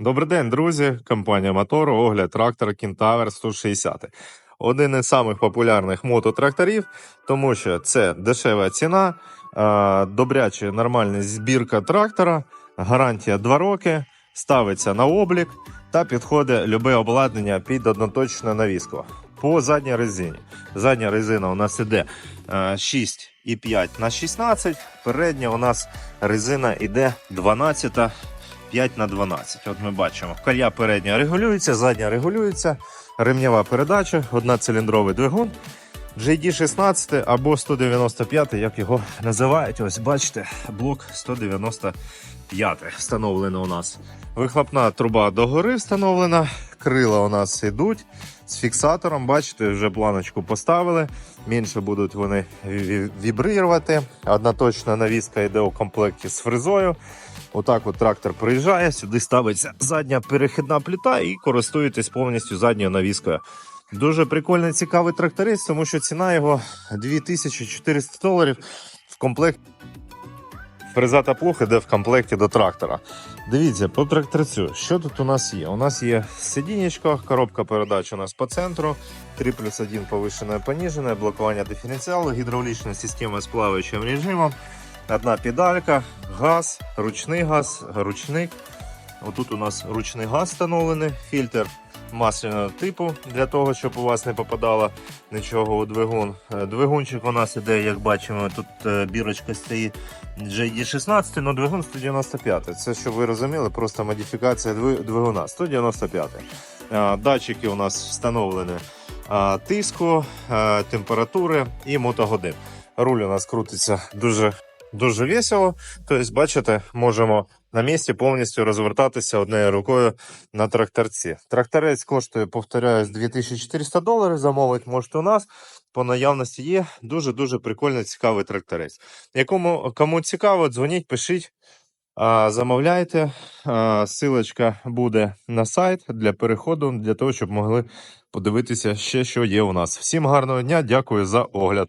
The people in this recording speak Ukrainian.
Добрий день, друзі. Компанія Моторо, огляд трактора Кентавер 160. Один із самих популярних мототракторів, тому що це дешева ціна, е, добряча нормальна збірка трактора, гарантія 2 роки, ставиться на облік та підходить любе обладнання під одноточну навіску. По задній резині. Задня резина у нас іде е, 6,5 на 16, передня у нас резина іде 12 5 на 12. От ми бачимо. Колія передня регулюється, задня регулюється, ремнєва передача, одноциліндровий двигун. JD16 або 195, як його називають. Ось бачите, блок 195 встановлено у нас. Вихлопна труба догори встановлена, крила у нас йдуть з фіксатором. Бачите, вже планочку поставили. Менше будуть вони ві- вібрирувати. Одноточна навіска йде у комплекті з фрезою. Отак от трактор приїжджає, сюди ставиться задня перехідна плита і користуєтесь повністю задньою навіскою. Дуже прикольний, цікавий тракторист, тому що ціна його 2400 доларів в комплект. Фреза та плуг іде в комплекті до трактора. Дивіться, по тракторцю, що тут у нас є? У нас є сидінечко, коробка передач у нас по центру, 3 плюс 1 повишене поніжене, блокування диференціалу, гідравлічна система з плаваючим режимом, одна педалька, газ, ручний газ, ручник. Отут у нас ручний газ встановлений, фільтр масляного типу для того, щоб у вас не попадало нічого у двигун. Е, Двигунчик у нас іде, як бачимо, тут е, бірочка стоїть JD16, але двигун 195. Це, щоб ви розуміли, просто модифікація двигуна 195. Е, Датчики у нас встановлені тиску, температури і мотогодин. Руль у нас крутиться дуже, дуже весело. Тобто, бачите, можемо на місці повністю розвертатися однією рукою на тракторці. Тракторець коштує, повторяюсь, 2400 доларів. Замовить можете у нас. По наявності є дуже-дуже прикольний, цікавий тракторець. Якому кому цікаво, дзвоніть, пишіть, замовляйте. Силочка буде на сайт для переходу, для того, щоб могли подивитися ще, що є у нас. Всім гарного дня, дякую за огляд.